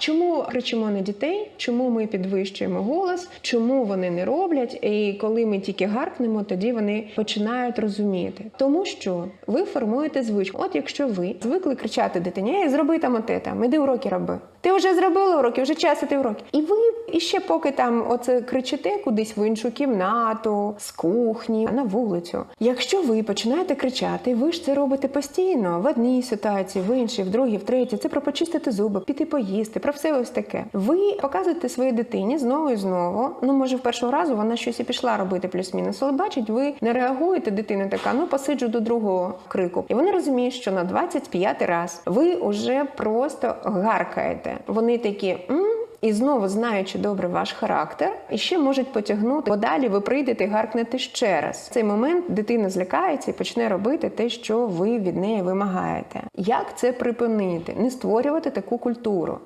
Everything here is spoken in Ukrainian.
чому кричимо на дітей? Чому ми підвищуємо голос? Чому вони не роблять? І коли ми тільки гаркнемо, тоді вони починають розуміти. Тому що ви формуєте звичку. От якщо ви звикли кричати дитині, «Ей, зроби там оте там, іди уроки роби. Ти вже зробила уроки, вже час іти уроки. І ви іще поки там оце кричите кудись в іншу кімнату, з кухні, на вулицю. Якщо ви починаєте кричати, ви ж це робите постійно в одній ситуації, в іншій, в другій, в третій. Це про почистити зуби, піти поїсти, про все ось таке. Ви показуєте своїй дитині знову і знову. Ну може, в першого разу вона щось і пішла робити плюс-мінус, але бачить, ви не реагуєте. Дитина така, ну посиджу до другого крику. І вони розуміють, що на 25 раз ви вже просто гаркаєте. Вони такі. м і знову, знаючи добре ваш характер, і ще можуть потягнути. Подалі ви прийдете і гаркнете ще раз. В цей момент дитина злякається і почне робити те, що ви від неї вимагаєте. Як це припинити? Не створювати таку культуру.